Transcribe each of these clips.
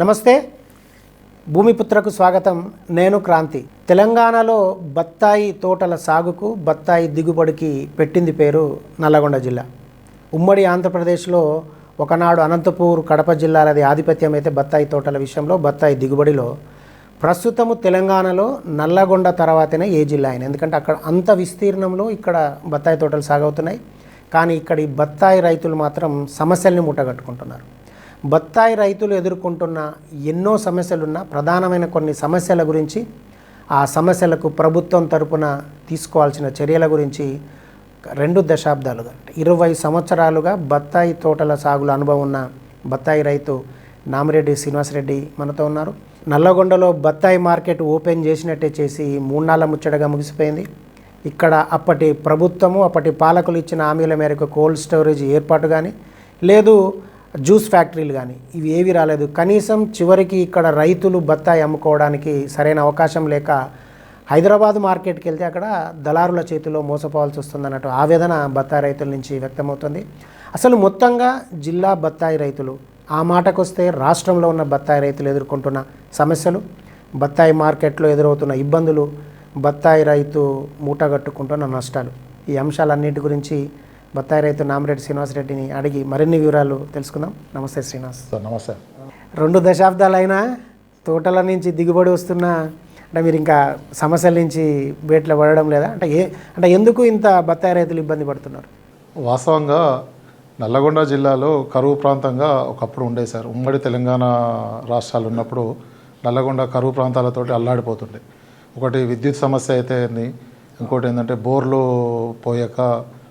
నమస్తే. భూమిపుత్రకు స్వాగతం. నేను క్రాంతి. తెలంగాణలో బత్తాయి తోటల సాగుకు బత్తాయి దిగుబడికి పెట్టింది పేరు నల్లగొండ జిల్లా. ఉమ్మడి ఆంధ్రప్రదేశ్లో ఒకనాడు అనంతపూర్ కడప జిల్లాలది ఆధిపత్యం అయితే బత్తాయి తోటల విషయంలో బత్తాయి దిగుబడిలో ప్రస్తుతము తెలంగాణలో నల్లగొండ తర్వాతనే ఏ జిల్లా అయినా. ఎందుకంటే అక్కడ అంత విస్తీర్ణంలో ఇక్కడ బత్తాయి తోటలు సాగవుతున్నాయి. కానీ ఇక్కడి బత్తాయి రైతులు మాత్రం సమస్యల్ని మూటగట్టుకుంటున్నారు. బత్తాయి రైతులు ఎదుర్కొంటున్న ఎన్నో సమస్యలున్న ప్రధానమైన కొన్ని సమస్యల గురించి ఆ సమస్యలకు ప్రభుత్వం తరపున తీసుకోవాల్సిన చర్యల గురించి రెండు దశాబ్దాలుగా అంటే ఇరవై సంవత్సరాలుగా బత్తాయి తోటల సాగుల అనుభవం ఉన్న బత్తాయి రైతు నామిరెడ్డి శ్రీనివాసరెడ్డి మనతో ఉన్నారు. నల్లగొండలో బత్తాయి మార్కెట్ ఓపెన్ చేసినట్టే చేసి మూడు ముచ్చటగా ముగిసిపోయింది. ఇక్కడ అప్పటి ప్రభుత్వము అప్పటి పాలకులు ఇచ్చిన హామీల మేరకు కోల్డ్ స్టోరేజ్ ఏర్పాటు కానీ లేదు జ్యూస్ ఫ్యాక్టరీలు కానీ ఇవి ఏవి రాలేదు. కనీసం చివరికి ఇక్కడ రైతులు బత్తాయి అమ్ముకోవడానికి సరైన అవకాశం లేక హైదరాబాద్ మార్కెట్కి వెళ్తే అక్కడ దళారుల చేతిలో మోసపోవాల్సి వస్తుందన్నట్టు ఆవేదన బత్తాయి రైతుల నుంచి వ్యక్తమవుతుంది అసలు మొత్తంగా జిల్లా బత్తాయి రైతులు ఆ మాటకొస్తే రాష్ట్రంలో ఉన్న బత్తాయి రైతులు ఎదుర్కొంటున్న సమస్యలు బత్తాయి మార్కెట్లో ఎదురవుతున్న ఇబ్బందులు బత్తాయి రైతు మూటగట్టుకుంటున్న నష్టాలు ఈ అంశాలన్నిటి గురించి బత్తాయి రైతు నామిరెడ్డి శ్రీనివాసరెడ్డిని అడిగి మరిన్ని వివరాలు తెలుసుకుందాం. నమస్తే శ్రీనివాస్. సార్ నమస్తే. రెండు దశాబ్దాలైనా తోటల నుంచి దిగుబడి వస్తున్న అంటే మీరు ఇంకా సమస్యల నుంచి బయటలో పడడం లేదా? అంటే ఏ అంటే ఎందుకు ఇంత బత్తాయి రైతులు ఇబ్బంది పడుతున్నారు? వాస్తవంగా నల్లగొండ జిల్లాలో కరువు ప్రాంతంగా ఒకప్పుడు ఉండేది సార్. ఉమ్మడి తెలంగాణ రాష్ట్రాలు ఉన్నప్పుడు నల్లగొండ కరువు ప్రాంతాలతోటి అల్లాడిపోతుండే. ఒకటి విద్యుత్ సమస్య అయితే ఇంకోటి ఏంటంటే బోర్లు పోయాక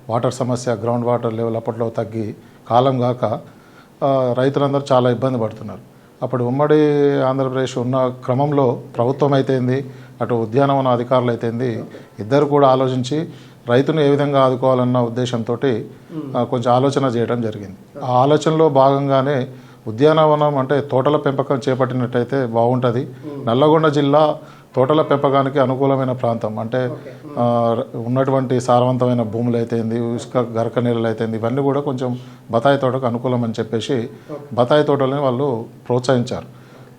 వాటర్ సమస్య గ్రౌండ్ వాటర్ లెవెల్ అప్పట్లో తగ్గి కాలం కాక రైతులందరూ చాలా ఇబ్బంది పడుతున్నారు. అప్పుడు ఉమ్మడి ఆంధ్రప్రదేశ్ ఉన్న క్రమంలో ప్రభుత్వం అయితేంది అటు ఉద్యానవన అధికారులు అయితేంది ఇద్దరు కూడా ఆలోచించి రైతును ఏ విధంగా ఆదుకోవాలన్న ఉద్దేశంతో కొంచెం ఆలోచన చేయడం జరిగింది. ఆ ఆలోచనలో భాగంగానే ఉద్యానవనం అంటే తోటల పెంపకం చేపట్టినట్టయితే బాగుంటుంది. నల్లగొండ జిల్లా తోటల పెంపకానికి అనుకూలమైన ప్రాంతం. అంటే ఉన్నటువంటి సారవంతమైన భూములు అయితేంది ఇసుక గరక నీళ్ళు అయితేంది ఇవన్నీ కూడా కొంచెం బతాయి తోటకు అనుకూలం అని చెప్పేసి బతాయి తోటలని వాళ్ళు ప్రోత్సహించారు.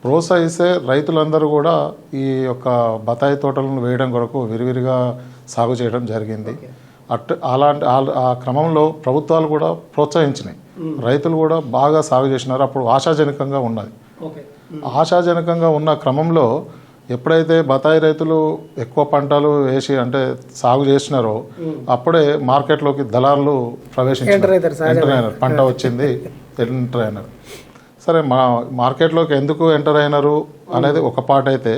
ప్రోత్సహిస్తే రైతులందరూ కూడా ఈ యొక్క బతాయి తోటలను వేయడం కొరకు విరివిరిగా సాగు చేయడం జరిగింది. అట్ అలాంటి ఆ- క్రమంలో ప్రభుత్వాలు కూడా ప్రోత్సహించినాయి. రైతులు కూడా బాగా సాగు చేసినారు. అప్పుడు ఆశాజనకంగా ఉన్నది. ఆశాజనకంగా ఉన్న క్రమంలో ఎప్పుడైతే బతాయి రైతులు ఎక్కువ పంటలు వేసి అంటే సాగు చేసినారో అప్పుడే మార్కెట్లోకి దళారులు ప్రవేశించారు. ఎంటర్ అయినారు. పంట వచ్చింది ఎంటర్ అయినారు. సరే మా మార్కెట్లోకి ఎందుకు ఎంటర్ అయినారు అనేది ఒక పాట అయితే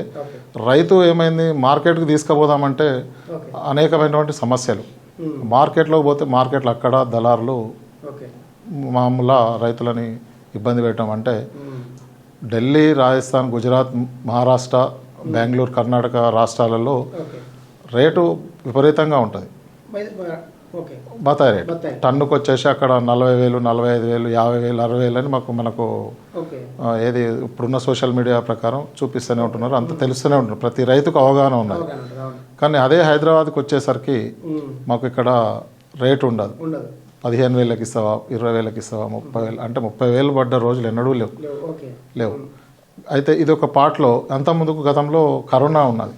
రైతు ఏమైంది మార్కెట్కి తీసుకుపోదామంటే అనేకమైనటువంటి సమస్యలు. మార్కెట్లోకి పోతే మార్కెట్లు అక్కడ దళారులు ఓకే. మామూలు రైతులని ఇబ్బంది పెట్టడం అంటే ఢిల్లీ రాజస్థాన్ గుజరాత్ మహారాష్ట్ర బెంగళూరు కర్ణాటక రాష్ట్రాలలో రేటు విపరీతంగా ఉంటుంది. బత్తాయి రేటు. టన్నుకు వచ్చేసి అక్కడ నలభై వేలు నలభై ఐదు వేలు యాభై వేలు అరవై వేలు అని మాకు మనకు ఏది ఇప్పుడున్న సోషల్ మీడియా ప్రకారం చూపిస్తూనే ఉంటున్నారు. అంత తెలుస్తూనే ఉంటున్నారు. ప్రతి రైతుకు అవగాహన ఉన్నది కానీ అదే హైదరాబాద్కి వచ్చేసరికి మాకు ఇక్కడ రేటు ఉండదు. పదిహేను వేలకి ఇస్తావా ఇరవై వేలకి ఇస్తావా ముప్పై వేలు అంటే ముప్పై వేలు పడ్డ రోజులు ఎన్నడూ లేవు. లేవు అయితే ఇది ఒక పాటలో అంత ముందుకు గతంలో కరోనా ఉన్నది.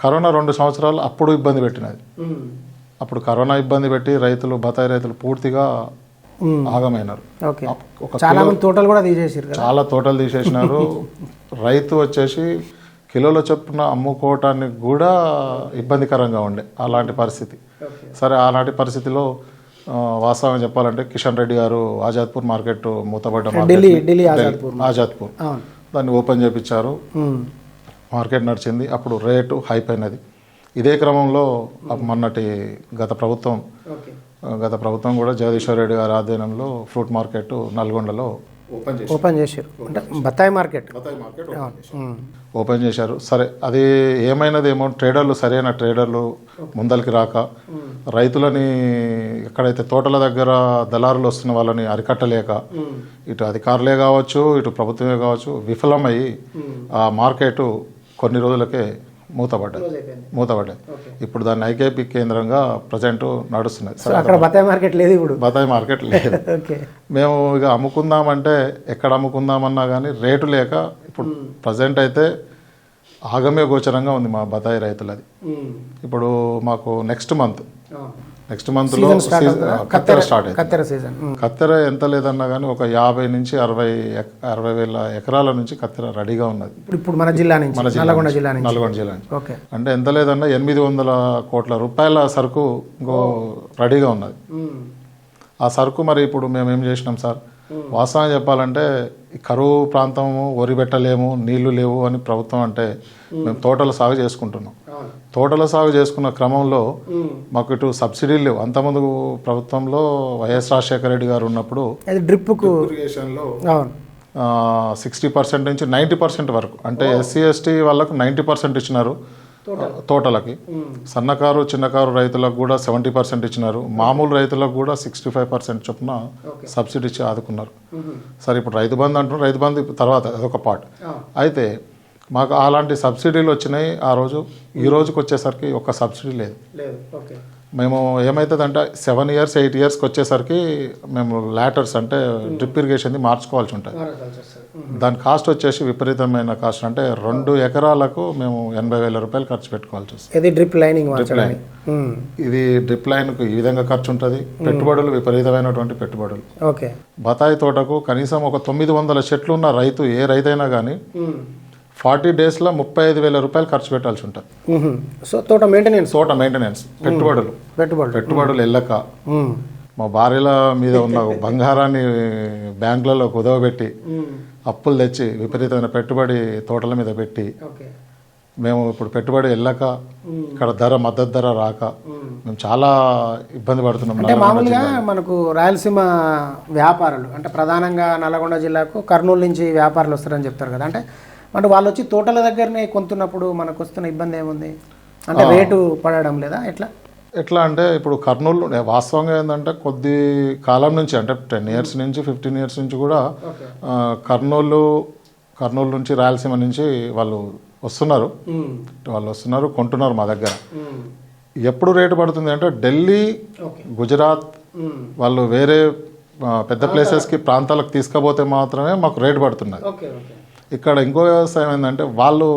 కరోనా రెండు సంవత్సరాలు అప్పుడు ఇబ్బంది పెట్టినది. అప్పుడు కరోనా ఇబ్బంది పెట్టి రైతులు బతాయి రైతులు పూర్తిగా ఆగమైనారు. చాలా తోటలు కూడా తీసేసారు చాలా తోటలు తీసేసినారు. రైతు వచ్చేసి కిలోల చొప్పున అమ్ముకోవటానికి కూడా ఇబ్బందికరంగా ఉండే అలాంటి పరిస్థితి. సరే ఆనాటి పరిస్థితిలో ఆ, వాస్తవంగా చెప్పాలంటే కిషన్ రెడ్డి గారు ఆజాద్పూర్ మార్కెట్ ఢిల్లీ ఆజాద్పూర్ దాన్ని ఓపెన్ చేపించారు. మార్కెట్ నడిచింది. అప్పుడు రేటు హైప్ అయినది. ఇదే క్రమంలో మొన్నటి గత ప్రభుత్వం గత ప్రభుత్వం కూడా జగదీశ్వర్ రెడ్డి గారి ఆధ్వర్యంలో ఫ్రూట్ మార్కెట్ నల్గొండలో ఓపెన్ చేశారు. ఓపెన్ చేశారు. అంటే బత్తాయి మార్కెట్. బత్తాయి మార్కెట్. ఓపెన్ చేశారు. సరే అది ఏమైనదేమో ట్రేడర్లు సరైన ట్రేడర్లు ముందరికి రాక రైతులని ఎక్కడైతే తోటల దగ్గర దళారులు వస్తున్న వాళ్ళని అరికట్టలేక ఇటు అధికారులే కావచ్చు ఇటు ప్రభుత్వమే కావచ్చు విఫలమై ఆ మార్కెట్ కొన్ని రోజులకే మూతపడ్డాయి ఓకే. ఇప్పుడు దాన్ని ఐకేపీ కేంద్రంగా ప్రజెంట్ నడుస్తున్నది అక్కడ బత్తాయి మార్కెట్ లేదు ఇప్పుడు? బతాయి మార్కెట్ లేదు. మేము ఇక అమ్ముకుందామంటే ఎక్కడ అమ్ముకుందామన్నా కానీ రేటు లేక ఇప్పుడు ప్రజెంట్ అయితే ఆగమ్య గోచరంగా ఉంది మా బతాయి రైతులది. ఇప్పుడు మాకు నెక్స్ట్ మంత్. నెక్స్ట్ మంత్లో కత్తెర స్టార్ట్ కత్తెర సీజన్ కత్తెర ఎంత లేదన్నా కానీ ఒక యాభై నుంచి అరవై అరవై వేల ఎకరాల నుంచి కత్తెర రెడీగా ఉన్నది. ఇప్పుడు మన జిల్లా నుంచి నల్గొండ. జిల్లా నుంచి. నల్గొండ జిల్లా నుంచి. ఓకే అంటే ఎంత లేదన్నా ఎనిమిది వందల కోట్ల రూపాయల సరుకు ఇంకో రెడీగా ఉన్నది. ఆ సరుకు మరి ఇప్పుడు మేము ఏం చేసినాం సార్? వాస్తవం చెప్పాలంటే కరువు ప్రాంతము వరి పెట్టలేము నీళ్ళు లేవు అని ప్రభుత్వం అంటే మేము తోటల సాగు చేసుకుంటున్నాం. తోటల సాగు చేసుకున్న క్రమంలో మాకు ఇటు సబ్సిడీలు లేవు. అంతకుముందు ప్రభుత్వంలో వైఎస్ రాజశేఖర రెడ్డి గారు ఉన్నప్పుడు అది డ్రిప్కు ఇరిగేషన్లో సిక్స్టీ పర్సెంట్ నుంచి నైంటీ పర్సెంట్ వరకు. అంటే ఎస్సీ ఎస్టీ వాళ్ళకు నైంటీ పర్సెంట్ ఇచ్చినారు. తోటలకి. సన్నకారు చిన్నకారు రైతులకు కూడా సెవెంటీ పర్సెంట్ ఇచ్చినారు. మామూలు రైతులకు కూడా సిక్స్టీ ఫైవ్ పర్సెంట్ చొప్పున సబ్సిడీ ఇచ్చి ఆదుకున్నారు. సరే ఇప్పుడు రైతు బంధు అంటున్నారు. రైతు బంధు తర్వాత అదొక పార్ట్. అయితే మాకు అలాంటి సబ్సిడీలు వచ్చినాయి ఆ రోజు. ఈ రోజుకి వచ్చేసరికి ఒక్క సబ్సిడీ లేదు. లేదు. ఓకే. మేము ఏమవుతుందంటే సెవెన్ ఇయర్స్ ఎయిట్ ఇయర్స్కి వచ్చేసరికి మేము లాటర్స్ అంటే డ్రిప్ ఇరిగేషన్ది మార్చుకోవాల్సి ఉంటుంది. దాని కాస్ట్ వచ్చేసి విపరీతమైన కాస్ట్ అంటే రెండు ఎకరాలకు మేము ఎనభై వేల రూపాయలు ఖర్చు పెట్టుకోవాల్సి వస్తుంది. ఇది డ్రిప్ లైనింగ్ మార్చడానికి ఉమ్. ఇది డ్రిప్ లైన్కు ఈ విధంగా ఖర్చు ఉంటుంది. పెట్టుబడులు విపరీతమైనటువంటి పెట్టుబడులు. ఓకే. బతాయి తోటకు కనీసం ఒక తొమ్మిది వందల చెట్లు ఉన్న రైతు ఏ రైతైనా కానీ ఉమ్. ఫార్టీ డేస్లో ముప్పై ఐదు వేల రూపాయలు ఖర్చు పెట్టాల్సి ఉంటుంది. సో తోట మెయింటెనెన్స్ తోట మెయింటెనెన్స్ పెట్టుబడులు. పెట్టుబడులు. పెట్టుబడులు వెళ్ళక. మా భార్యల మీద ఉన్న బంగారాన్ని బ్యాంకులలో కుదవబెట్టి. అప్పులు తెచ్చి విపరీతమైన పెట్టుబడి తోటల మీద పెట్టి మేము ఇప్పుడు పెట్టుబడి వెళ్ళక ఇక్కడ ధర మద్దతు ధర రాక మేము. చాలా ఇబ్బంది పడుతున్నాం అంటే మామూలుగా మనకు రాయలసీమ వ్యాపారులు అంటే ప్రధానంగా నల్గొండ జిల్లాకు కర్నూలు నుంచి వ్యాపారులు వస్తారని చెప్తారు కదా. అంటే అంటే వాళ్ళు వచ్చి తోటల దగ్గరనే కొంటున్నప్పుడు మనకు వస్తున్న ఇబ్బంది ఏముంది అంటే రేటు పడడం లేదా? ఎట్లా? ఎట్లా అంటే ఇప్పుడు కర్నూలు వాస్తవంగా ఏంటంటే కొద్ది కాలం నుంచి అంటే టెన్ ఇయర్స్ నుంచి ఫిఫ్టీన్ ఇయర్స్ నుంచి కూడా కర్నూలు కర్నూలు నుంచి రాయలసీమ నుంచి వాళ్ళు వస్తున్నారు. వాళ్ళు వస్తున్నారు కొంటున్నారు మా దగ్గర. ఎప్పుడు రేటు పడుతుంది అంటే ఢిల్లీ గుజరాత్ వాళ్ళు వేరే పెద్ద ప్లేసెస్కి ప్రాంతాలకు తీసుకుపోతే మాత్రమే మాకు రేటు పడుతున్నది ఓకే. ఇక్కడ ఇంకో వ్యవసాయం ఏంటంటే వాళ్ళు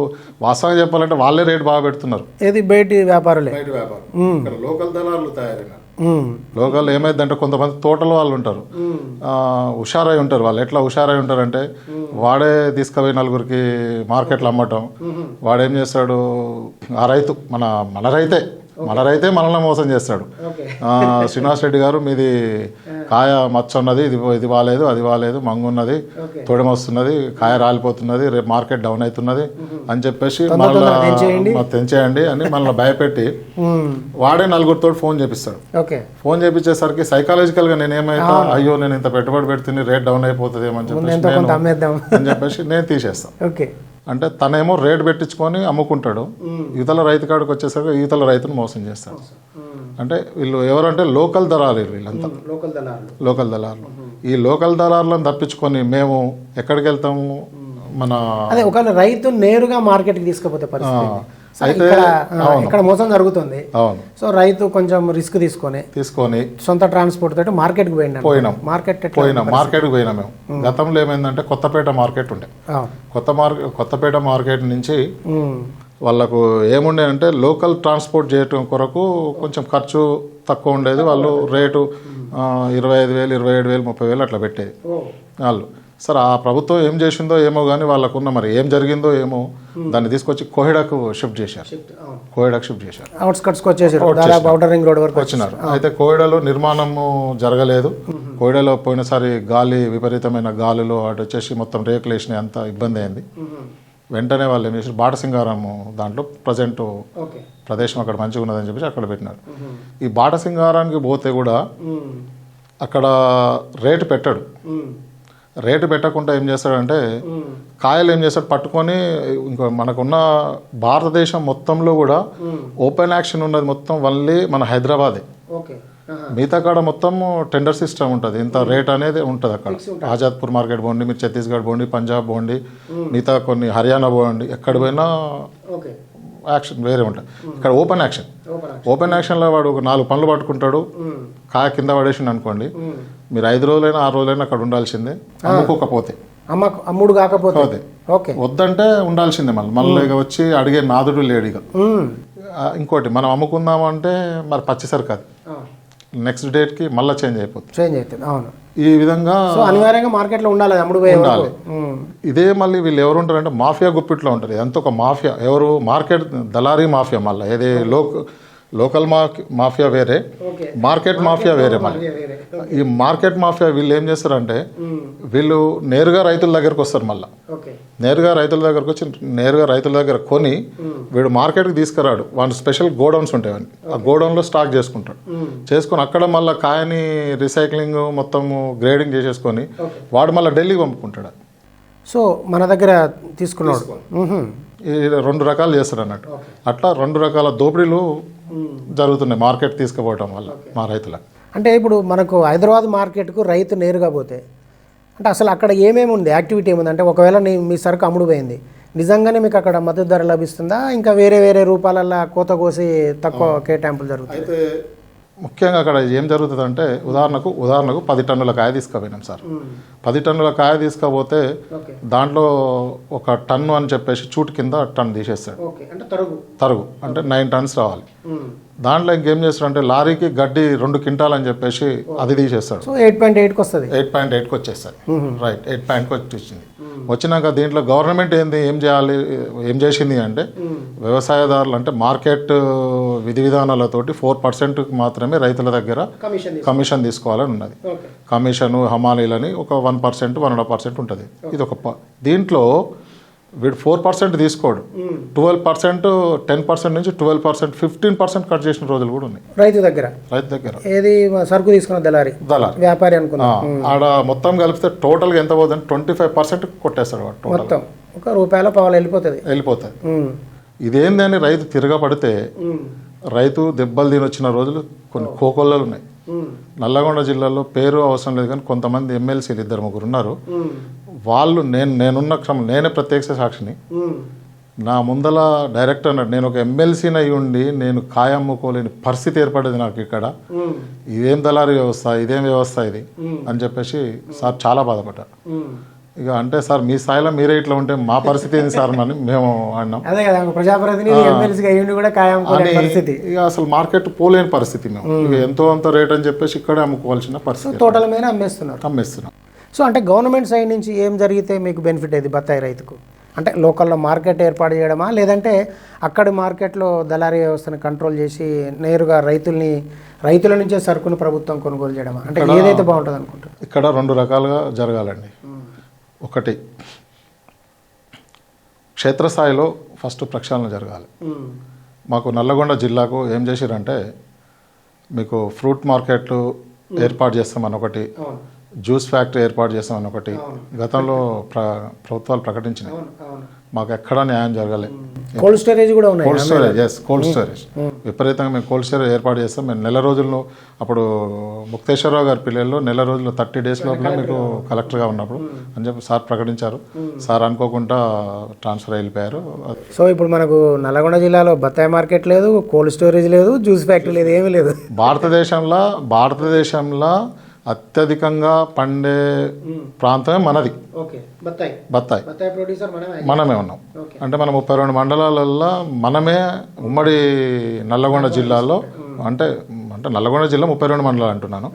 వాస్తవంగా చెప్పాలంటే వాళ్ళే రేటు బాగా పెడుతున్నారు. ఏది? బయటి వ్యాపారులే. బయట వ్యాపారం ఇక్కడ లోకల్ దళారులు తయారైన. లోకల్ ఏమైందంటే కొంతమంది తోటల వాళ్ళు ఉంటారు. హుషారై ఉంటారు వాళ్ళు. ఎట్లా హుషారై ఉంటారంటే వాడే తీసుకుపోయి నలుగురికి మార్కెట్లో అమ్మటం. వాడేం చేస్తాడు? ఆ రైతు మన మన రైతే మన రైతే మనల్ని మోసం చేస్తాడు. శ్రీనివాస్ రెడ్డి గారు మీది కాయ మచ్చ ఉన్నది ఇది ఇది బాలేదు అది బాలేదు మంగు ఉన్నది ఓకే. తొడమ వస్తున్నది కాయ రాలిపోతున్నది రేపు మార్కెట్ డౌన్ అవుతున్నది అని చెప్పేసి. మళ్ళీ తెంచేయండి. అని మనల్ని భయపెట్టి. వాడే నలుగురితో ఫోన్ చేపిస్తాడు. ఫోన్ చేపించేసరికి సైకాలజికల్గా నేను ఏమైతే అయ్యో నేను ఇంత పెట్టుబడి పెడుతుంది రేట్ డౌన్ అయిపోతుంది ఏమని చెప్పేసి అని చెప్పేసి నేను తీసేస్తాను అంటే తనేమో రేట్ పెట్టించుకొని అమ్ముకుంటాడు. ఇవతల రైతు కాడికి వచ్చేసరికి ఇవతల రైతును మోసం చేస్తాడు. అంటే వీళ్ళు ఎవరంటే లోకల్ దళాలు వీళ్ళంతా. లోకల్ దళారులు. ఈ లోకల్ దళారులను తప్పించుకొని మేము ఎక్కడికి వెళ్తాము? మన అదే ఒకవేళ రైతు నేరుగా మార్కెట్కి తీసుకుపోతే ఇక్కడ మోసం జరుగుతుంది. అవును. సో రైతు కొంచెం రిస్క్ తీసుకొని తీసుకొని సొంత ట్రాన్స్పోర్ట్ తోటి మార్కెట్కి పోయిండు పోయినాం. మార్కెట్ ఎట్లా పోయినాం. మార్కెట్కి పోయినాం మేము. గతంలో ఏమైందంటే కొత్తపేట మార్కెట్ ఉండే. కొత్త మార్కెట్ కొత్తపేట మార్కెట్ నుంచి. వాళ్ళకు ఏముండే అంటే లోకల్ ట్రాన్స్పోర్ట్ చేయటం కొరకు కొంచెం ఖర్చు తక్కువ ఉండేది. వాళ్ళు రేటు ఇరవై ఐదు వేలు ఇరవై ఏడు వేలు ముప్పై వేలు అట్లా పెట్టేది. వాళ్ళు. సరే ఆ ప్రభుత్వం ఏం చేసిందో ఏమో కానీ వాళ్ళకున్న మరి ఏం జరిగిందో ఏమో దాన్ని తీసుకొచ్చి కోహిడాకు షిఫ్ట్ చేశారు. కోహిడాకు షిఫ్ట్ చేశారు. అవుట్స్కట్స్కి వచ్చేసారు. రింగ్ రోడ్ వరకు వచ్చినారు. అయితే కోయిడలో నిర్మాణము జరగలేదు. కోయిడలో పోయినసారి గాలి విపరీతమైన గాలులు అటు వచ్చేసి మొత్తం రేకులు వేసినాయి అంత ఇబ్బంది అయింది. వెంటనే వాళ్ళు ఏం చేశారు? బాటసింగారము దాంట్లో ప్రజెంట్ ప్రదేశం అక్కడ మంచిగా ఉన్నదని చెప్పేసి అక్కడ పెట్టినారు. ఈ బాటసింగారానికి పోతే కూడా అక్కడ రేటు పెట్టాడు. రేటు పెట్టకుండా ఏం చేస్తాడంటే కాయలు ఏం చేస్తాడు పట్టుకొని ఇంకా మనకున్న భారతదేశం మొత్తంలో కూడా ఓపెన్ యాక్షన్ ఉన్నది మొత్తం వన్లీ మన హైదరాబాదే. మిగతా కాడ మొత్తం టెండర్ సిస్టమ్ ఉంటుంది. ఇంత రేట్ అనేది ఉంటుంది అక్కడ. ఆజాద్పూర్ మార్కెట్ పోండి మీరు ఛత్తీస్గఢ్ పోండి పంజాబ్ పోండి మిగతా కొన్ని హర్యానా పోండి ఎక్కడ పోయినా యాక్షన్ వేరే ఉంటుంది. ఇక్కడ ఓపెన్ యాక్షన్. ఓపెన్ యాక్షన్లో వాడు ఒక నాలుగు పనులు పట్టుకుంటాడు. కాయ కింద పడేసిండు అనుకోండి. మీరు ఐదు రోజులైనా ఆరు రోజులైనా అక్కడ ఉండాల్సిందే. అమ్ముకోకపోతే. అమ్మ అమ్ముడు కాకపోతే. పోతే ఓకే. వద్దంటే ఉండాల్సిందే మళ్ళీ. మళ్ళీ వచ్చి అడిగే నాదుడు లేడు ఇక. ఇంకోటి మనం అమ్ముకుందామంటే మరి పచ్చిసరి కాదు. నెక్స్ట్ డేట్కి మళ్ళీ చేంజ్ అయిపోతుంది చేంజ్ అవుతుంది అవును. ఈ విధంగా అనివార్యంగా మార్కెట్లో ఉండాలి అమ్ముడు. ఉమ్. ఇదే మళ్ళీ వీళ్ళు ఎవరు ఉంటారంటే మాఫియా గుప్పిట్లో ఉంటారు ఎంత ఒక మాఫియా. ఎవరు? మార్కెట్ దళారీ మాఫియా మళ్ళీ. ఏది? లోక్ లోకల్ మాఫియా వేరే మార్కెట్ మాఫియా వేరే మళ్ళీ ఈ మార్కెట్ మాఫియా వీళ్ళు ఏం చేస్తారంటే. వీళ్ళు నేరుగా రైతుల దగ్గరకు వస్తారు మళ్ళీ ఓకే నేరుగా రైతుల దగ్గరకు వచ్చి నేరుగా రైతుల దగ్గర కొని వీడు మార్కెట్కి తీసుకురాడు వాడు స్పెషల్ గోడౌన్స్ ఉంటాయి. ఆ గోడౌన్లో స్టాక్ చేసుకుంటాడు. చేసుకొని అక్కడ మళ్ళీ కాయని రీసైక్లింగ్ మొత్తము గ్రేడింగ్ చేసేసుకొని. వాడు మళ్ళీ ఢిల్లీకి పంపుకుంటాడు సో మన దగ్గర తీసుకున్నాడు. ఈ రెండు రకాలు చేస్తారు అన్నట్టు. అట్లా రెండు రకాల దోపిడీలు. జరుగుతున్నాయి మార్కెట్ తీసుకుపోవటం వల్ల మా రైతులకు. అంటే ఇప్పుడు మనకు హైదరాబాద్ మార్కెట్కు రైతు నేరుగా పోతే అంటే అసలు అక్కడ ఏమేమి ఉంది యాక్టివిటీ ఏముంది? అంటే ఒకవేళ మీ సరుకు అమ్ముడు పోయింది నిజంగానే మీకు అక్కడ మద్దతు ధర లభిస్తుందా? ఇంకా వేరే వేరే రూపాలల్లో కోత కోసి తక్కువ కేటాయింపులు జరుగుతాయి. అయితే ముఖ్యంగా అక్కడ ఏం జరుగుతుంది అంటే ఉదాహరణకు ఉదాహరణకు పది టన్నుల కాయ తీసుకుపోయినాం సార్. పది టన్నుల కాయ తీసుకపోతే దాంట్లో ఒక టన్ను అని చెప్పేసి చూటు కింద టన్ తీసేస్తాడు. అంటే తరుగు. అంటే నైన్ టన్స్ రావాలి. దాంట్లో ఇంకేం చేస్తాడంటే లారీకి గడ్డి రెండు క్వింటాల్ అని చెప్పేసి అది తీసేస్తాడు. ఎయిట్ పాయింట్ ఎయిట్కి వస్తుంది. ఎయిట్ పాయింట్ ఎయిట్కి వచ్చేస్తుంది రైట్. ఎయిట్ పాయింట్కి వచ్చేసింది. వచ్చినాక దీంట్లో గవర్నమెంట్ ఏంది ఏం చేయాలి ఏం చేసింది అంటే వ్యవసాయదారులు అంటే మార్కెట్ విధి విధానాలతోటి ఫోర్ పర్సెంట్ మాత్రమే రైతుల దగ్గర కమిషన్ తీసుకోవాలని ఉన్నది. కమిషను హమాలీలని ఒక one percent one and percent ఉంటుంది. ఇది ఒక దీంట్లో వీడు ఫోర్ పర్సెంట్ తీసుకోడు. ట్వెల్వ్ పర్సెంట్ టెన్ పర్సెంట్ నుంచి twelve percent fifteen percent cut చేసిన రోజులు కూడా ఉన్నాయి. రైతు దగ్గర. రైతు దగ్గర. ఏది సరుకు తీసుకున్న దళారి. దళారు. వ్యాపారి అనుకున్నా. ఆడ మొత్తం కలిపితే టోటల్గా ఎంత పోతుంది? ట్వంటీ ఫైవ్ పర్సెంట్ కొట్టేస్తాడు మొత్తం. ఒక రూపాయల పావులు వెళ్ళిపోతుంది. వెళ్ళిపోతుంది. ఇదేందని రైతు తిరగబడితే. రైతు దెబ్బలు తిని వచ్చిన రోజులు కొన్ని కోకొల్లలు ఉన్నాయి. నల్లగొండ జిల్లాలో పేరు అవసరం లేదు కానీ కొంతమంది ఎమ్మెల్సీలు ఇద్దరు ముగ్గురు ఉన్నారు. వాళ్ళు నేను నేనున్న క్రమం నేనే ప్రత్యక్ష సాక్షిని. నా ముందల డైరెక్టర్ అన్నాడు నేను ఒక ఎమ్మెల్సీని అయి ఉండి నేను కాయమ్ముకోలేని పరిస్థితి ఏర్పడేది నాకు ఇక్కడ. ఇదేం దళారీ వ్యవస్థ ఇదేం వ్యవస్థ ఇది? అని చెప్పేసి సార్ చాలా బాధపడ్డారు. ఇక అంటే సార్ మీ స్థాయిలో మీరే ఇట్లా ఉంటే మా పరిస్థితి ఏంది సార్ అని మేము అన్నాం. అదే కదా ప్రజాప్రతినిధి కూడా పరిస్థితి. ఇక అసలు మార్కెట్ పోలేని పరిస్థితి మేము. ఇక ఎంతో అంత రేట్ అని చెప్పేసి ఇక్కడే అమ్ముకోవాల్సిన పరిస్థితి. తోటల మీద అమ్మేస్తున్నారు. అమ్మేస్తున్నాం. సో అంటే గవర్నమెంట్ సైడ్ నుంచి ఏం జరిగితే మీకు బెనిఫిట్ అయింది బత్తాయి రైతుకు? అంటే లోకల్లో మార్కెట్ ఏర్పాటు చేయడమా? లేదంటే అక్కడి మార్కెట్లో దళారీ వ్యవస్థను కంట్రోల్ చేసి నేరుగా రైతుల్ని రైతుల నుంచే సరుకును ప్రభుత్వం కొనుగోలు చేయడమా? అంటే ఏదైతే బాగుంటుంది అనుకుంటారు ఇక్కడ రెండు రకాలుగా జరగాలండి. ఒకటి. క్షేత్రస్థాయిలో ఫస్ట్ ప్రక్షాళన జరగాలి. మాకు నల్లగొండ జిల్లాకు ఏం చేసిరంటే మీకు ఫ్రూట్ మార్కెట్లు ఏర్పాటు చేస్తామని ఒకటి. జ్యూస్ ఫ్యాక్టరీ ఏర్పాటు చేస్తామని ఒకటి గతంలో ప్ర ప్రభుత్వాలు ప్రకటించినాయి. అవును మాకు ఎక్కడా న్యాయం జరగలే. కోల్డ్ స్టోరేజ్ కూడా ఉన్నాయి. Cold storage yes cold storage విపరీతంగా మేము కోల్డ్ స్టోరేజ్ ఏర్పాటు చేస్తాం. మేము నెల రోజుల్లో అప్పుడు ముక్తేశ్వరరావు గారి పిల్లల్లో నెల రోజుల్లో థర్టీ డేస్ లోపల మీకు కలెక్టర్గా ఉన్నప్పుడు అని చెప్పి సార్ ప్రకటించారు. సార్ అనుకోకుండా ట్రాన్స్ఫర్ అయిపోయారు. సో ఇప్పుడు మనకు నల్లగొండ జిల్లాలో బత్తాయి మార్కెట్ లేదు కోల్డ్ స్టోరేజ్ లేదు జ్యూస్ ఫ్యాక్టరీ లేదు ఏమీ లేదు. భారతదేశంలో భారతదేశంలో అత్యధికంగా పండే ప్రాంతమే మనది. ఓకే. బత్తాయి. బత్తాయి. బత్తాయి ప్రొడ్యూసర్ మనమే మనమే ఉన్నాం. ఓకే. అంటే మన ముప్పై రెండు మండలాలలో మనమే ఉమ్మడి నల్లగొండ జిల్లాలో అంటే అంటే నల్లగొండ జిల్లా ముప్పై రెండు మండలాలు అంటున్నాను.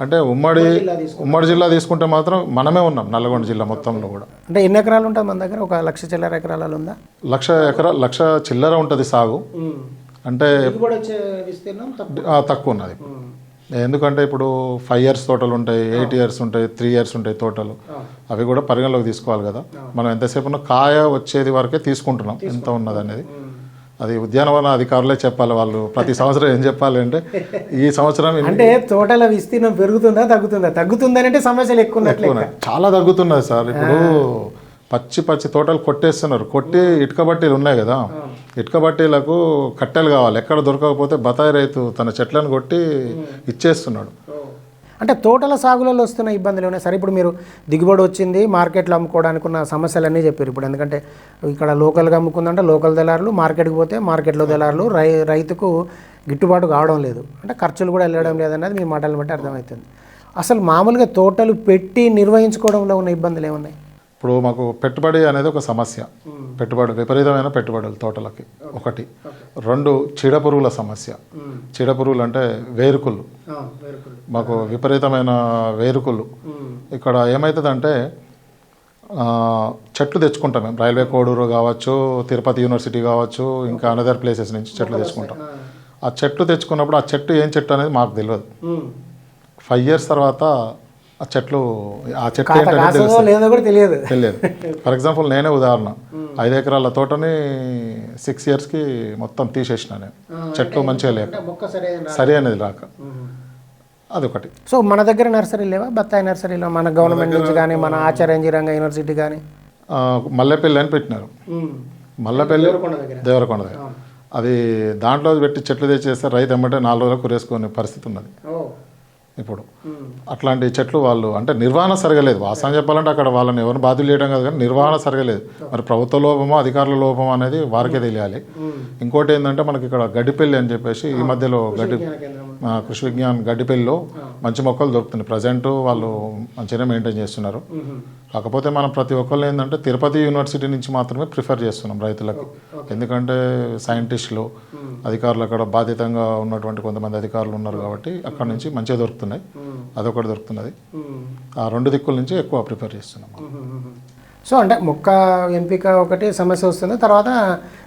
అంటే ఉమ్మడి ఉమ్మడి జిల్లా తీసుకుంటే. మాత్రం మనమే ఉన్నాం నల్లగొండ జిల్లా మొత్తంలో కూడా. అంటే ఎన్ని ఎకరాలు ఉంటుంది మన దగ్గర? ఒక లక్ష చిల్లర ఎకరాలలో ఉందా? లక్ష ఎకరా లక్ష చిల్లర ఉంటుంది సాగు. అంటే తక్కువ. ఉన్నది. ఎందుకంటే ఇప్పుడు ఫైవ్ ఇయర్స్ తోటలు ఉంటాయి ఎయిట్ ఇయర్స్ ఉంటాయి త్రీ ఇయర్స్ ఉంటాయి తోటలు. అవి కూడా పరిగణలోకి తీసుకోవాలి కదా. మనం ఎంతసేపు ఉన్న కాయ వచ్చేది వరకే తీసుకుంటున్నాం ఎంత ఉన్నది అనేది అది ఉద్యానవన అధికారులే చెప్పాలి వాళ్ళు. ప్రతి సంవత్సరం ఏం చెప్పాలి అంటే ఈ సంవత్సరం అంటే తోటల విస్తీర్ణం పెరుగుతుందా తగ్గుతుందా? తగ్గుతుందని అంటే సమస్యలు ఎక్కువ. చాలా తగ్గుతున్నది సార్. ఇప్పుడు పచ్చి పచ్చి తోటలు కొట్టేస్తున్నారు. కొట్టి ఇటుక బట్టీలు ఉన్నాయి కదా. ఇటుక బట్టీలకు కట్టెలు కావాలి. ఎక్కడ దొరకకపోతే బతాయి రైతు తన చెట్లను కొట్టి ఇచ్చేస్తున్నాడు. అంటే తోటల సాగులలో వస్తున్న ఇబ్బందులు ఉన్నాయి సరే ఇప్పుడు మీరు దిగుబడి వచ్చింది మార్కెట్లో అమ్ముకోవడానికి ఉన్న సమస్యలన్నీ చెప్పారు ఇప్పుడు. ఎందుకంటే ఇక్కడ లోకల్గా అమ్ముకుందంటే లోకల్ దళారులు మార్కెట్కి పోతే మార్కెట్లో దళారులు రై రైతుకు గిట్టుబాటు కావడం లేదు. అంటే ఖర్చులు కూడా వెళ్ళడం లేదన్నది మీ మాటలను బట్టి అర్థమవుతుంది. అసలు మామూలుగా తోటలు పెట్టి నిర్వహించుకోవడంలో ఉన్న ఇబ్బందులు ఏమున్నాయి? ఇప్పుడు మాకు పెట్టుబడి అనేది ఒక సమస్య. పెట్టుబడి విపరీతమైన పెట్టుబడులు తోటలకి. ఒకటి. రెండు చీడపురుగుల సమస్య. చీడపురుగులు అంటే వేరుకుళ్ళు. మాకు విపరీతమైన వేరుకుళ్ళు. ఇక్కడ ఏమవుతుందంటే చెట్లు తెచ్చుకుంటాం మేము. రైల్వే కోడూరు కావచ్చు తిరుపతి యూనివర్సిటీ కావచ్చు ఇంకా అనదర్ ప్లేసెస్ నుంచి చెట్లు తెచ్చుకుంటాం. ఆ. చెట్లు తెచ్చుకున్నప్పుడు ఆ చెట్టు ఏం చెట్టు అనేది మాకు తెలియదు ఫైవ్ ఇయర్స్ తర్వాత ఆ చెట్లు ఆ లేదో కూడా తెలియదు. తెలియదు. ఫర్ ఎగ్జాంపుల్ నేనే ఉదాహరణ. ఐదు ఎకరాల తోటని సిక్స్ ఇయర్స్కి మొత్తం తీసేసిన నేను. చెట్లు మంచిగా లేక. సరే అనేది రాక. అదొకటి సో మన దగ్గర నర్సరీ లేవా? బత్తాయి నర్సరీలో మన గవర్నమెంట్ నుంచి కానీ మన ఆచార్య రంగ యూనివర్సిటీ కానీ? మల్లెపల్లి అని పెట్టినారు. మల్లెపల్లి. దేవరకొండ దగ్గర. అది దాంట్లో పెట్టి చెట్లు తెచ్చేస్తే రైతు ఎమ్మటే నాలుగు రోజులకు కురేసుకునే పరిస్థితి ఉన్నది. ఇప్పుడు. అట్లాంటి చెట్లు వాళ్ళు అంటే నిర్వహణ సరగలేదు. వాస్తవం చెప్పాలంటే అక్కడ వాళ్ళని ఎవరిని బాధ్యులు చేయడం కాదు కానీ నిర్వహణ సరగలేదు. మరి ప్రభుత్వ లోపమో అధికారుల లోపమో అనేది వారికే తెలియాలి. ఇంకోటి ఏంటంటే మనకి ఇక్కడ గడ్డిపల్లి అని చెప్పేసి ఈ మధ్యలో గడ్డి కృషి విజ్ఞాన్ గడ్డిపల్లిలో మంచి మొక్కలు దొరుకుతున్నాయి. ప్రజెంట్ వాళ్ళు మంచిగానే మెయింటైన్ చేస్తున్నారు. కాకపోతే మనం ప్రతి ఒక్కళ్ళు ఏంటంటే తిరుపతి యూనివర్సిటీ నుంచి మాత్రమే ప్రిఫర్ చేస్తున్నాం రైతులకు. ఎందుకంటే సైంటిస్టులు అధికారులు అక్కడ బాధ్యతంగా ఉన్నటువంటి కొంతమంది అధికారులు ఉన్నారు కాబట్టి అక్కడ నుంచి మంచిగా దొరుకుతున్నాయి. అదొకటి దొరుకుతున్నది. ఆ రెండు దిక్కుల నుంచి ఎక్కువ ప్రిఫర్ చేస్తున్నాం సో అంటే మొక్క ఎంపిక ఒకటి సమస్య వస్తుంది. తర్వాత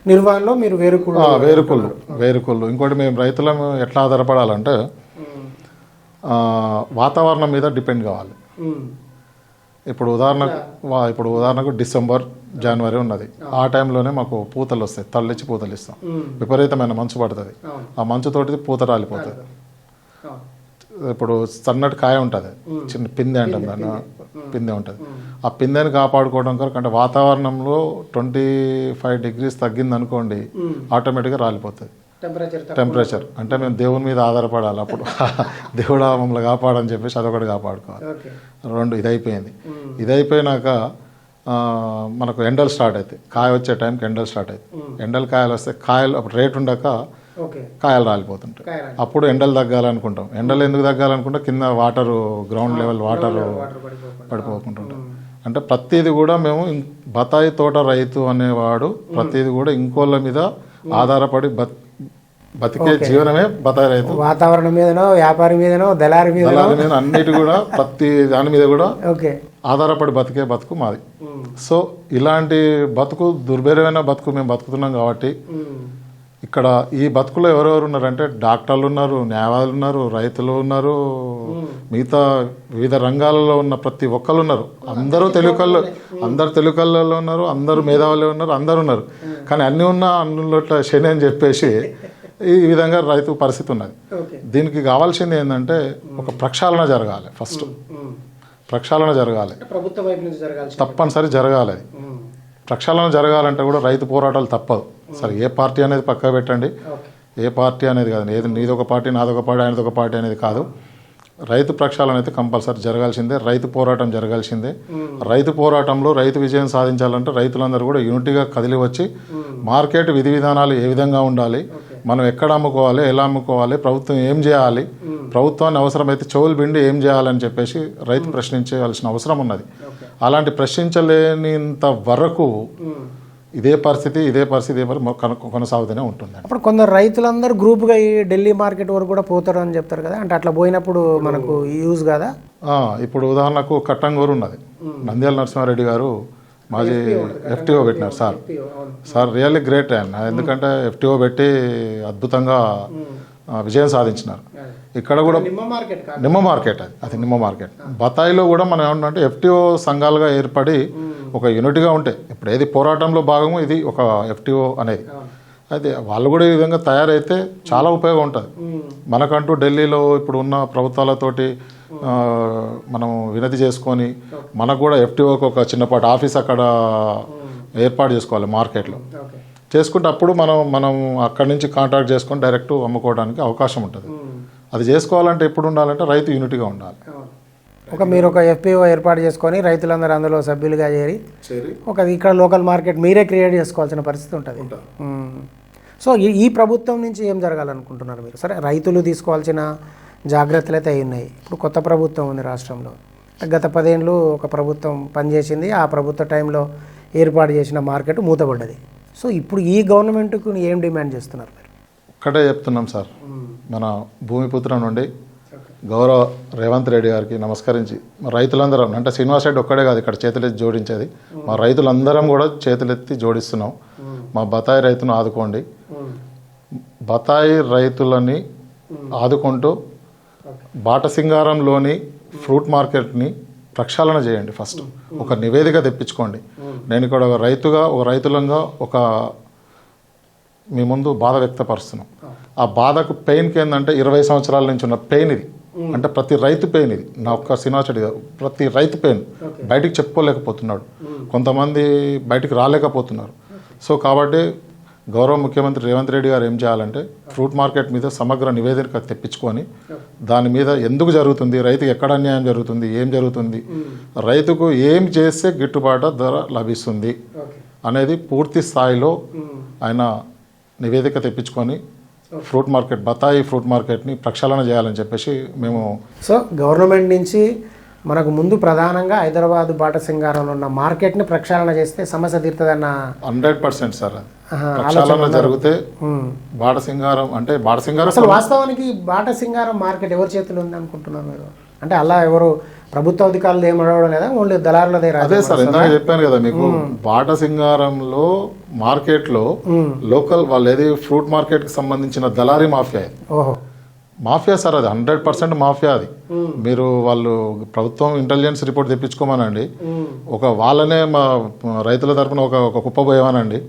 నిర్వహణలో మీరు వేరుకుడు ఆ, వేరుకుళ్ళు వేరుకుళ్ళు ఇంకోటి మేము రైతులను ఎట్లా ఆధారపడాలంటే ఆ, వాతావరణం మీద డిపెండ్ కావాలి. ఇప్పుడు ఉదాహరణకు ఇప్పుడు ఉదాహరణకు డిసెంబర్ జనవరి ఉన్నది. ఆ టైంలోనే మాకు పూతలు వస్తాయి తల్లిచ్చి పూతలు ఇస్తాం. విపరీతమైన మంచు పడుతుంది. ఆ మంచుతోటి పూత రాలిపోతుంది. ఇప్పుడు సన్నటి కాయ ఉంటుంది. చిన్న పిందె అంటాం దాన్ని. పిందె. ఉంటుంది. ఆ పిందెని కాపాడుకోవడం కొరకు అంటే వాతావరణంలో ట్వంటీ ఫైవ్ డిగ్రీస్ తగ్గింది అనుకోండి ఆటోమేటిక్గా రాలిపోతుంది. Temperature temperature. అంటే మేము దేవుని మీద ఆధారపడాలి అప్పుడు. దేవుడా మమ్మల్ని కాపాడని చెప్పేసి అదొకటి కాపాడుకోవాలి. రెండు ఇది అయిపోయింది ఇది అయిపోయినాక ఆ, మనకు ఎండలు స్టార్ట్ అవుతాయి కాయ వచ్చే టైంకి ఎండలు స్టార్ట్ అవుతాయి ఎండలు కాయలు వస్తే కాయలు అప్పుడు రేట్ ఉండక కాయలు రాలిపోతుంటాయి. అప్పుడు ఎండలు తగ్గాలనుకుంటాం. ఎండలు ఎందుకు తగ్గాలనుకుంటే కింద వాటర్ గ్రౌండ్ లెవెల్ వాటర్ పడిపోకుంటుంటాం అంటే ప్రతిది కూడా మేము బత్తాయి తోట రైతు అనేవాడు ప్రతిది కూడా ఇంకోళ్ళ మీద ఆధారపడి బత్ బతికే జీవనమే బత్తాయి రైతు. వాతావరణం మీదనో వ్యాపారి మీదనో దళారి మీద దళారి మీద అన్నిటి కూడా ప్రతి దాని మీద కూడా ఓకే. ఆధారపడి బతికే బతుకు మాది. సో ఇలాంటి బతుకు దుర్భరమైన బతుకు మేము బతుకుతున్నాం కాబట్టి ఇక్కడ ఈ బతుకులో ఎవరెవరు ఉన్నారంటే డాక్టర్లు ఉన్నారు న్యాయవాదులు ఉన్నారు రైతులు ఉన్నారు మిగతా వివిధ రంగాలలో ఉన్న ప్రతి ఒక్కరు ఉన్నారు. అందరూ తెలుగు కళ్ళు అందరు తెలుగు కళ్ళలో ఉన్నారు అందరూ మేధావులే ఉన్నారు అందరు ఉన్నారు. కానీ అన్నీ ఉన్నా అందులో శని అని చెప్పేసి ఈ విధంగా రైతు పరిస్థితి ఉన్నది. దీనికి కావాల్సింది ఏంటంటే ఒక ప్రక్షాళన జరగాలి ఫస్ట్. ప్రక్షాళన జరగాలి. తప్పనిసరి జరగాలి. ప్రక్షాళన జరగాలంటే కూడా రైతు పోరాటాలు తప్పదు. సరే ఏ పార్టీ అనేది పక్క పెట్టండి. ఏ పార్టీ అనేది కాదు ఏది నీదొక పార్టీ నాదొక పార్టీ ఆయనదొక పార్టీ అనేది కాదు. రైతు ప్రక్షాళన అయితే కంపల్సరీ జరగాల్సిందే. రైతు పోరాటం జరగాల్సిందే. రైతు పోరాటంలో రైతు విజయం సాధించాలంటే రైతులందరూ కూడా యూనిటీగా కదిలి వచ్చి మార్కెట్ విధి విధానాలు ఏ విధంగా ఉండాలి మనం ఎక్కడ అమ్ముకోవాలి ఎలా అమ్ముకోవాలి ప్రభుత్వం ఏం చేయాలి ప్రభుత్వాన్ని అవసరమైతే చెవులు పిండి ఏం చేయాలని చెప్పేసి రైతు ప్రశ్నించవలసిన అవసరం ఉన్నది. అలాంటి ప్రశ్నించలేనింత వరకు ఇదే పరిస్థితి ఇదే పరిస్థితి ఇదే పరిస్థితి కొనసాగుతూనే ఉంటుంది అప్పుడు కొందరు రైతులందరూ గ్రూప్గా ఈ ఢిల్లీ మార్కెట్ వరకు కూడా పోతారు అని చెప్తారు కదా? అంటే అట్లా పోయినప్పుడు మనకు యూజ్ కదా? ఇప్పుడు ఉదాహరణకు కట్టంగూరు ఉన్నది. నంద్యాల నరసింహారెడ్డి గారు మాజీ ఎఫ్టీఓ పెట్టినారు సార్. సార్ రియల్లీ గ్రేట్ ఆయన. ఎందుకంటే ఎఫ్టీఓ పెట్టి అద్భుతంగా విజయం సాధించినారు. ఇక్కడ కూడా నిమ్మ మార్కెట్ కాదు. నిమ్మ మార్కెట్ అది అది నిమ్మ మార్కెట్. బత్తాయిలో కూడా మనం ఏమంటే ఎఫ్టీఓ సంఘాలుగా ఏర్పడి ఒక యూనిట్గా ఉంటాయి ఇప్పుడు ఏది పోరాటంలో భాగము ఇది ఒక ఎఫ్టీఓ అనేది. అయితే వాళ్ళు కూడా ఈ విధంగా తయారైతే చాలా ఉపయోగం ఉంటుంది మనకంటూ ఢిల్లీలో ఇప్పుడు ఉన్న ప్రభుత్వాలతోటి మనం వినతి చేసుకొని మనకు కూడా ఎఫ్టీఓకి ఒక చిన్నపాటి ఆఫీస్ అక్కడ ఏర్పాటు చేసుకోవాలి మార్కెట్లో. చేసుకుంటే అప్పుడు మనం మనం అక్కడి నుంచి కాంటాక్ట్ చేసుకొని డైరెక్ట్ అమ్ముకోవడానికి అవకాశం ఉంటుంది అది చేసుకోవాలంటే ఎప్పుడు ఉండాలంటే రైతు యూనిట్గా ఉండాలి. ఒక మీరు ఒక ఎఫ్పిఓ ఏర్పాటు చేసుకొని రైతులందరూ అందులో సభ్యులుగా చేరి ఒక ఇక్కడ లోకల్ మార్కెట్ మీరే క్రియేట్ చేసుకోవాల్సిన పరిస్థితి ఉంటుంది. సో ఈ ఈ ప్రభుత్వం నుంచి ఏం జరగాలనుకుంటున్నారు మీరు? సరే రైతులు తీసుకోవాల్సిన జాగ్రత్తలు అయితే అయి ఉన్నాయి. ఇప్పుడు కొత్త ప్రభుత్వం ఉంది రాష్ట్రంలో. గత పదేళ్ళు ఒక ప్రభుత్వం పనిచేసింది. ఆ ప్రభుత్వ టైంలో ఏర్పాటు చేసిన మార్కెట్ మూతపడ్డది. సో ఇప్పుడు ఈ గవర్నమెంట్కు ఏం డిమాండ్ చేస్తున్నారు మీరు? ఒక్కటే చెప్తున్నాం సార్. మన భూమిపుత్ర నుండి గౌరవ రేవంత్ రెడ్డి గారికి నమస్కరించి మా రైతులందరం అంటే శ్రీనివాస్ రెడ్డి ఒక్కడే కాదు ఇక్కడ చేతులెత్తి జోడించేది. మా రైతులందరం కూడా చేతులెత్తి జోడిస్తున్నాం. మా బతాయి రైతును ఆదుకోండి. బతాయి రైతులని ఆదుకుంటూ బాటసింగారంలోని ఫ్రూట్ మార్కెట్ని ప్రక్షాళన చేయండి ఫస్ట్. ఒక నివేదిక తెప్పించుకోండి. నేను ఇక్కడ ఒక రైతుగా ఒక రైతులంగా ఒక మీ ముందు బాధ వ్యక్తపరుస్తున్నాం. ఆ బాధకు పెయిన్కి ఏంటంటే ఇరవై సంవత్సరాల నుంచి ఉన్న పెయిన్ ఇది. అంటే ప్రతి రైతు పెయిన్ ఇది. నా ఒక్క శ్రీనివాసరెడ్డి గారు ప్రతి రైతు పెయిన్ బయటికి చెప్పుకోలేకపోతున్నాడు. కొంతమంది బయటికి రాలేకపోతున్నారు. సో కాబట్టి గౌరవ ముఖ్యమంత్రి రేవంత్ రెడ్డి గారు ఏం చేయాలంటే ఫ్రూట్ మార్కెట్ మీద సమగ్ర నివేదిక తెప్పించుకొని దాని మీద ఎందుకు జరుగుతుంది రైతుకు ఎక్కడ అన్యాయం జరుగుతుంది ఏం జరుగుతుంది రైతుకు ఏం చేస్తే గిట్టుబాటు ధర లభిస్తుంది అనేది పూర్తి స్థాయిలో ఆయన నివేదిక తెప్పించుకొని ఫ్రూట్ మార్కెట్ బతాయి ఫ్రూట్ మార్కెట్ని ప్రక్షాళన చేయాలని చెప్పేసి మేము సో గవర్నమెంట్ నుంచి మనకు ముందు ప్రధానంగా హైదరాబాద్ బాటసింగారంలో ఉన్న మార్కెట్ని ప్రక్షాళన చేస్తే సమస్య తీరుతుందన్న హండ్రెడ్ పర్సెంట్ సార్. ప్రక్షాళన జరిగితే. బాటసింగారం అంటే బాటసింగారం అసలు వాస్తవానికి బాటసింగారం మార్కెట్ ఎవరి చేతిలో ఉంది అనుకుంటున్నారు మీరు? అంటే అలా ఎవరు ప్రభుత్వ అధికారులు ఏం అడగడం లేదా? ఓన్లీ దళారులదే రాదు అదే సార్ ఇందాక చెప్పాను కదా మీకు బాటసింగారంలో మార్కెట్లో లోకల్ వాళ్ళు ఏది ఫ్రూట్ మార్కెట్కి సంబంధించిన దళారీ మాఫియా. ఓహో. మాఫియా సార్ అది హండ్రెడ్ పర్సెంట్ మాఫియా అది. మీరు వాళ్ళు ప్రభుత్వం ఇంటెలిజెన్స్ రిపోర్ట్ తెప్పించుకోమనండి. ఒక వాళ్ళనే మా రైతుల తరపున ఒక ఒక కుప్ప పోయమనండి.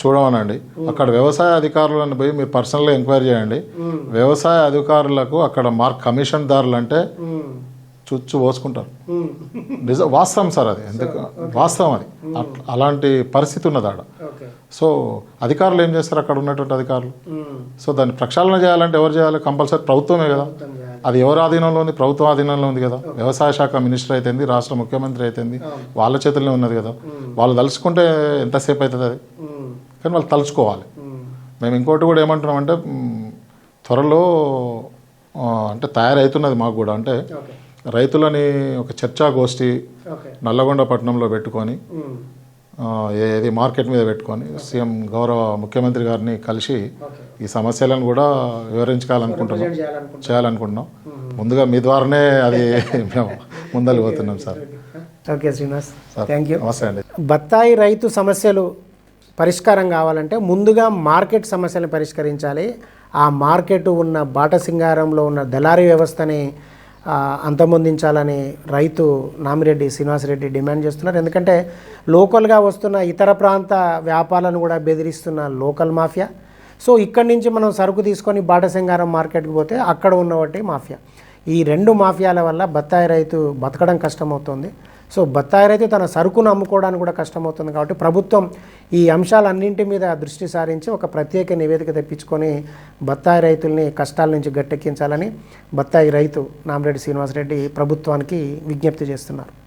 చూడమనండి. అక్కడ వ్యవసాయ అధికారులను పోయి మీరు పర్సనల్గా ఎంక్వైరీ చేయండి. వ్యవసాయ అధికారులకు అక్కడ మార్క్ కమిషన్ దారులు అంటే చుచ్చు పోసుకుంటారు. నిజం వాస్తవం సార్ అది. ఎందుకు? వాస్తవం అది. అలాంటి పరిస్థితి ఉన్నది ఆడ. సో అధికారులు ఏం చేస్తారు? అక్కడ ఉన్నటువంటి అధికారులు. సో దాన్ని ప్రక్షాళన చేయాలంటే ఎవరు చేయాలి? కంపల్సరీ ప్రభుత్వమే కదా. అది ఎవరి ఆధీనంలో ఉంది ప్రభుత్వం ఆధీనంలో ఉంది కదా. వ్యవసాయ శాఖ మినిస్టర్ అయితేంది రాష్ట్ర ముఖ్యమంత్రి అయితేంది వాళ్ళ చేతుల్లో ఉన్నది కదా. వాళ్ళు తలుచుకుంటే ఎంతసేపు అవుతుంది అది? కానీ వాళ్ళు తలుచుకోవాలి. మేము ఇంకోటి కూడా ఏమంటున్నామంటే త్వరలో అంటే తయారవుతున్నది మాకు కూడా. అంటే రైతులని ఒక చర్చా గోష్ఠి నల్లగొండ పట్టణంలో పెట్టుకొని ఏది మార్కెట్ మీద పెట్టుకొని సీఎం గౌరవ ముఖ్యమంత్రి గారిని కలిసి ఈ సమస్యలను కూడా వివరించాలనుకుంటున్నాం చేయాలనుకుంటున్నారు చేయాలనుకుంటున్నాం. ముందుగా మీ ద్వారానే అది మేము ముందలు పోతున్నాం sir. Okay Srinivas. Thank you నమస్తే అండి. బత్తాయి రైతు సమస్యలు పరిష్కారం కావాలంటే ముందుగా మార్కెట్ సమస్యలను పరిష్కరించాలి. ఆ మార్కెట్ ఉన్న బాటసింగారంలో ఉన్న దళారీ వ్యవస్థని అంతమొందించాలని రైతు నామిరెడ్డి శ్రీనివాసరెడ్డి డిమాండ్ చేస్తున్నారు. ఎందుకంటే లోకల్గా వస్తున్న ఇతర ప్రాంత వ్యాపారాలను కూడా బెదిరిస్తున్న లోకల్ మాఫియా. సో ఇక్కడి నుంచి మనం సరుకు తీసుకొని బాటసింగారం మార్కెట్కి పోతే అక్కడ ఉన్నవాటి మాఫియా. ఈ రెండు మాఫియాల వల్ల బత్తాయి రైతు బతకడం కష్టమవుతుంది. సో బత్తాయి రైతు తన సరుకును అమ్ముకోవడానికి కూడా కష్టమవుతుంది కాబట్టి ప్రభుత్వం ఈ అంశాలన్నింటి మీద దృష్టి సారించి ఒక ప్రత్యేక నివేదిక తెప్పించుకొని బత్తాయి రైతుల్ని కష్టాల నుంచి గట్టెక్కించాలని బత్తాయి రైతు నామిరెడ్డి శ్రీనివాసరెడ్డి ప్రభుత్వానికి విజ్ఞప్తి చేస్తున్నారు.